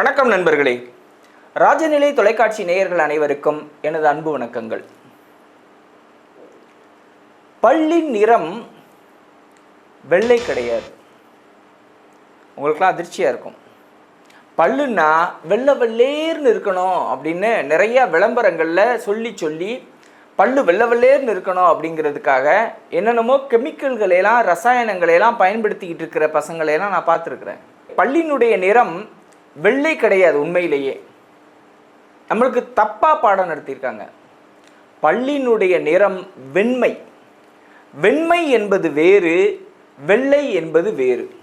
வணக்கம் நண்பர்களே. ராஜநிலை தொலைக்காட்சி நேயர்கள் அனைவருக்கும் எனது அன்பு வணக்கங்கள். பல்லின் நிறம் வெள்ளை கிடையாது. உங்களுக்குலாம் அதிர்ச்சியாக இருக்கும். பல்லுன்னா வெள்ளை வெள்ளேர்னு இருக்கணும் அப்படின்னு நிறைய விளம்பரங்களில் சொல்லி சொல்லி பல்லு வெள்ளை வெள்ளேர்னு இருக்கணும் அப்படிங்கிறதுக்காக என்னென்னமோ கெமிக்கல்களையெல்லாம் ரசாயனங்களையெல்லாம் பயன்படுத்திக்கிட்டு இருக்கிற பசங்களையெல்லாம் நான் பார்த்துருக்குறேன். பல்லினுடைய நிறம் வெள்ளை கிடையாது உண்மையிலேயே. நம்மளுக்கு தப்பாக பாடம் நடத்தியிருக்காங்க. பள்ளியினுடைய நிறம் வெண்மை. வெண்மை என்பது வேறு வெள்ளை என்பது வேறு.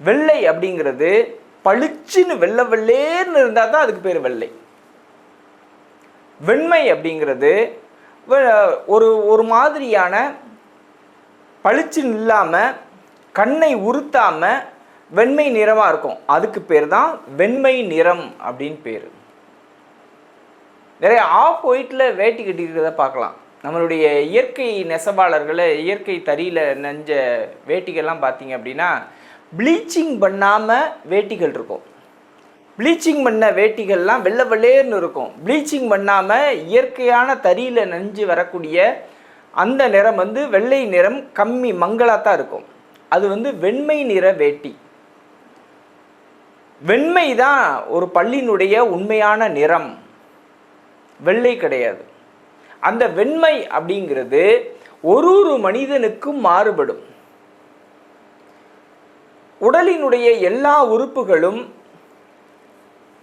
வெள்ளை அப்படிங்கிறது பளிச்சுன்னு வெள்ளை வெள்ளேர்னு இருந்தால் தான் அதுக்கு பேர் வெள்ளை. வெண்மை அப்படிங்கிறது ஒரு ஒரு மாதிரியான பளிச்சுன்னு இல்லாமல் கண்ணை உறுத்தாமல் வெண்மை நிறமாக இருக்கும். அதுக்கு பேர் தான் வெண்மை நிறம் அப்படின்னு பேர். நிறைய ஆஃப் ஒயிட்டில் வேட்டி கட்டிக்கிறத பார்க்கலாம். நம்மளுடைய இயற்கை நெசவாளர்களை இயற்கை தறியில் நெஞ்ச வேட்டிகள்லாம் பார்த்தீங்க அப்படின்னா ப்ளீச்சிங் பண்ணாமல் வேட்டிகள் இருக்கும். ப்ளீச்சிங் பண்ண வேட்டிகள்லாம் வெள்ளை வெள்ளேர்னு இருக்கும். ப்ளீச்சிங் பண்ணாமல் இயற்கையான தறியில் நெஞ்சு வரக்கூடிய அந்த நிறம் வந்து வெள்ளை நிறம் கம்மி மங்களாக தான் இருக்கும். அது வந்து வெண்மை நிற வேட்டி. வெண்மை தான் ஒரு பள்ளியினுடைய உண்மையான நிறம். வெள்ளை கிடையாது. அந்த வெண்மை அப்படிங்கிறது ஒரு ஒரு மனிதனுக்கும் மாறுபடும். உடலினுடைய எல்லா உறுப்புகளும்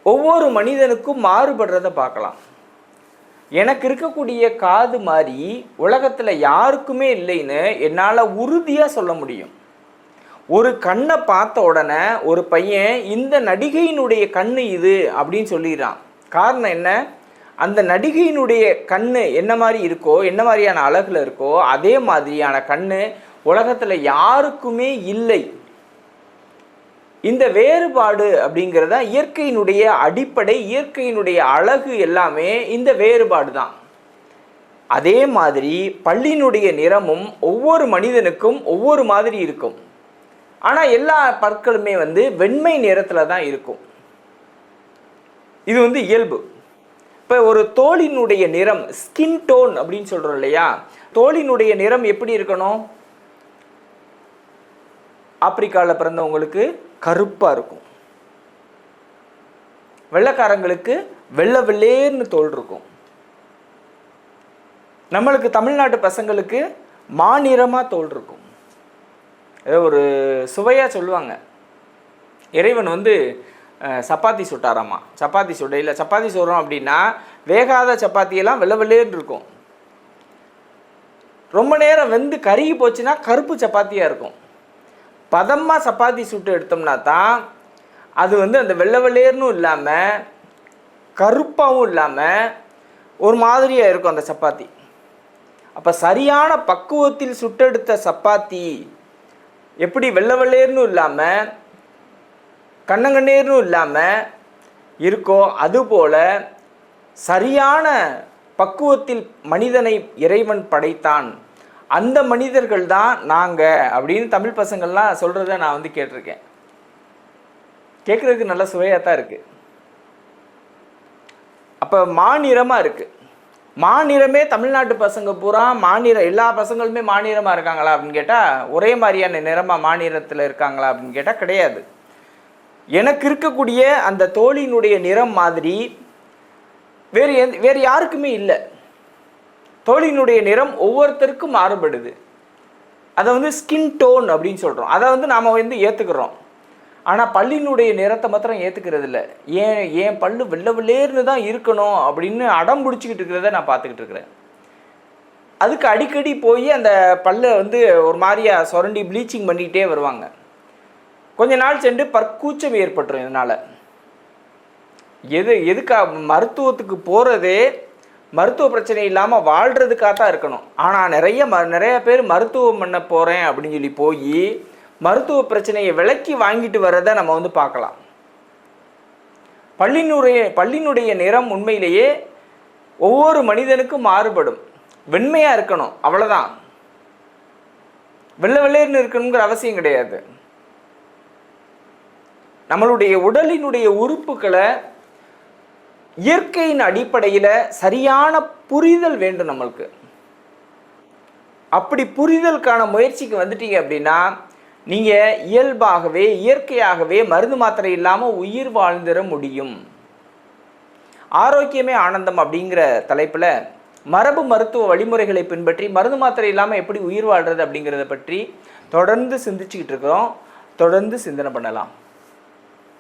ஒவ்வொரு மனிதனுக்கும் மாறுபடுறத பார்க்கலாம். எனக்கு இருக்கக்கூடிய காது மாதிரி உலகத்தில் யாருக்குமே இல்லைன்னு என்னால் உறுதியாக சொல்ல முடியும். ஒரு கண்ணை பார்த்த உடனே ஒரு பையன் இந்த நடிகையினுடைய கண்ணு இது அப்படின்னு சொல்லிடுறான். காரணம் என்ன? அந்த நடிகையினுடைய கண்ணு என்ன மாதிரி இருக்கோ என்ன மாதிரியான அழகில் இருக்கோ அதே மாதிரியான கண்ணு உலகத்தில் யாருக்குமே இல்லை. இந்த வேறுபாடு அப்படிங்கிறது தான் இயற்கையினுடைய அடிப்படை இயற்கையினுடைய அழகு எல்லாமே இந்த வேறுபாடு தான். அதே மாதிரி பள்ளியினுடைய நிறமும் ஒவ்வொரு மனிதனுக்கும் ஒவ்வொரு மாதிரி இருக்கும். ஆனால் எல்லா பற்களுமே வந்து வெண்மை நிறத்தில் தான் இருக்கும். இது வந்து இயல்பு. இப்போ ஒரு தோலினுடைய நிறம் ஸ்கின் டோன் அப்படின்னு சொல்கிறோம் இல்லையா? தோலினுடைய நிறம் எப்படி இருக்கணும்? ஆப்பிரிக்காவில் பிறந்தவங்களுக்கு கருப்பாக இருக்கும். வெள்ளைக்காரங்களுக்கு வெள்ளை வெள்ளேர்னு தோல் இருக்கும். நம்மளுக்கு தமிழ்நாட்டு பசங்களுக்கு மாநிறமாக தோல் இருக்கும். ஏதோ ஒரு சுவையாக சொல்லுவாங்க. இறைவன் வந்து சப்பாத்தி சுட்டாராமா? சப்பாத்தி சுடையில் சப்பாத்தி சுடுறோம் அப்படின்னா வேகாத சப்பாத்தியெல்லாம் வெள்ள வெள்ளேர்னு இருக்கும். ரொம்ப நேரம் வெந்து கருகி போச்சுன்னா கருப்பு சப்பாத்தியாக இருக்கும். பதமாக சப்பாத்தி சுட்டு எடுத்தோம்னா தான் அது வந்து அந்த வெள்ளை வெள்ளேர்னும் இல்லாமல் கருப்பாகவும் இல்லாமல் ஒரு மாதிரியாக இருக்கும் அந்த சப்பாத்தி. அப்போ சரியான பக்குவத்தில் சுட்டெடுத்த சப்பாத்தி எப்படி வெள்ளை வெள்ளேர்னும் இல்லாமல் கண்ணங்கண்ணேர்னும் இல்லாமல் இருக்கோ அதுபோல் சரியான பக்குவத்தில் மனிதனை இறைவன் படைத்தான். அந்த மனிதர்கள் தான் நாங்கள் அப்படின்னு தமிழ் பசங்கள்லாம் சொல்கிறத நான் வந்து கேட்டிருக்கேன். கேட்குறதுக்கு நல்ல சுவையாக தான் இருக்குது அப்போ மாநிறமாக இருக்குது மாநிலமே தமிழ்நாட்டு பசங்க பூரா மாநிலம் எல்லா பசங்களுமே மாநிலமாக இருக்காங்களா அப்படின்னு கேட்டால் ஒரே மாதிரியான நிறமாக மாநிலத்தில் இருக்காங்களா அப்படின்னு கேட்டால் கிடையாது. எனக்கு இருக்கக்கூடிய அந்த தோழியினுடைய நிறம் மாதிரி வேறு எந் வேறு யாருக்குமே இல்லை. தோழியினுடைய நிறம் ஒவ்வொருத்தருக்கும் மாறுபடுது. அதை வந்து ஸ்கின் டோன் அப்படின்னு சொல்கிறோம் அதை வந்து நாம் வந்து ஏற்றுக்கிறோம் ஆனால் பல்லினுடைய நிறத்தை மாத்திரம் ஏற்றுக்கிறது இல்லை ஏன் ஏன் பல்லு வெள்ளை வெள்ளேர்னு தான் இருக்கணும் அப்படின்னு அடம் பிடிச்சிக்கிட்டு இருக்கிறத நான் பார்த்துக்கிட்டு இருக்கிறேன். அதுக்கு அடிக்கடி போய் அந்த பல்லை வந்து ஒரு மாதிரியாக சுரண்டி ப்ளீச்சிங் பண்ணிக்கிட்டே வருவாங்க. கொஞ்ச நாள் சென்று பற்கூச்சம் ஏற்பட்டுரும் இதனால். எது எதுக்காக மருத்துவத்துக்கு போகிறதே மருத்துவ பிரச்சனை இல்லாமல் வாழ்கிறதுக்காக தான் இருக்கணும். ஆனால் நிறைய ம நிறைய பேர் மருத்துவம் பண்ண போகிறேன் அப்படின்னு சொல்லி போய் மருத்துவ பிரச்சனையை விலக்கி வாங்கிட்டு வர்றதை நம்ம வந்து பார்க்கலாம். பள்ளினுடைய பள்ளியினுடைய நிறம் உண்மையிலேயே ஒவ்வொரு மனிதனுக்கும் மாறுபடும். வெண்மையாக இருக்கணும் அவ்வளோதான் வெள்ளை வெள்ளையர்னு இருக்கணுங்கிற அவசியம் கிடையாது. நம்மளுடைய உடலினுடைய உறுப்புகளை இயற்கையின் அடிப்படையில் சரியான புரிதல் வேண்டும் நம்மளுக்கு. அப்படி புரிதலுக்கான முயற்சிக்கு வந்துட்டீங்க அப்படின்னா நீங்கள் இயல்பாகவே இயற்கையாகவே மருந்து மாத்திரை இல்லாமல் உயிர் வாழ்ந்திட முடியும். ஆரோக்கியமே ஆனந்தம் அப்படிங்கிற தலைப்பில் மரபு மருத்துவ வழிமுறைகளை பின்பற்றி மருந்து மாத்திரை இல்லாமல் எப்படி உயிர் வாழ்கிறது அப்படிங்கிறத பற்றி தொடர்ந்து சிந்திச்சுக்கிட்டு இருக்கிறோம். தொடர்ந்து சிந்தனை பண்ணலாம்.